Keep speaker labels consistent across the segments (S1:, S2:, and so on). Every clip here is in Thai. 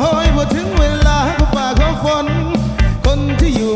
S1: โอ้ยพอถึงเวลาเขาปาเขาฝน คนที่อยู่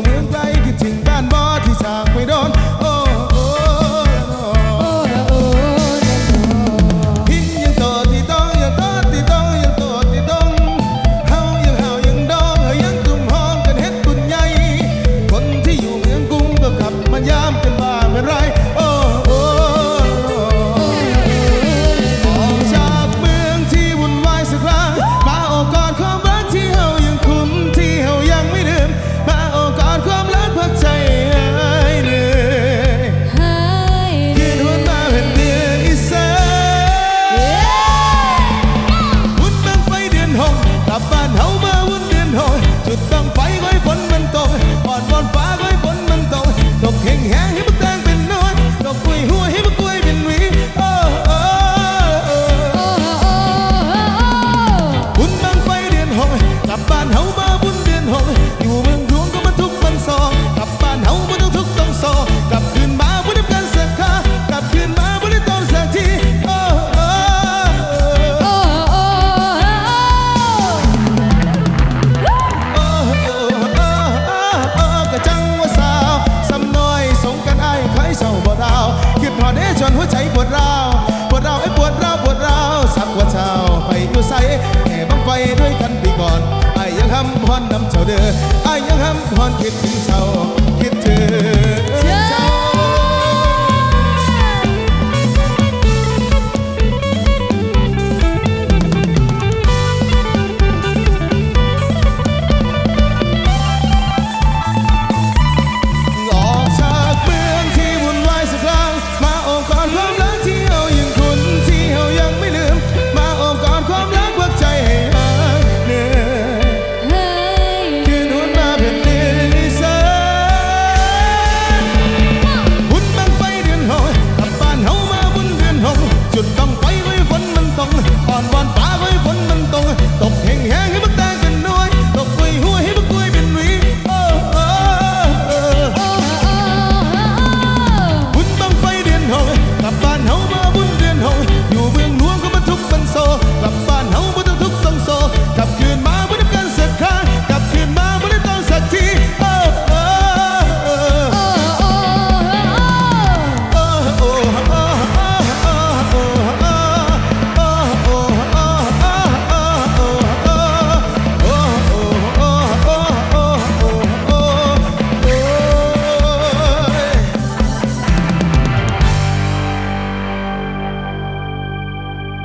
S1: อยู่เมืองหลวงก็มัทุกมันซอกลับบ้านเฮาบต้องทุกต้องซอกลับคืนมาบได้กันสักคากลับคืนมาบได้ต้องสักทีโอ้โอ้ก็จังว่าสาวสำน้อยสงกันายคอยเศร้าบ่ดาวคิดฮอดเด้จนหัวใจปวดร้าวปวดร้าวไอ้ปวดร้าวปวดร้าวสักว่าเช้าไปอยู่ไสแห่บังไฟด้วยกันปีก่อน ยังห้ำฮอนนำเจ้าเด้ออายยังห้ำฮอนคิดถึงเจ้าคิดถึง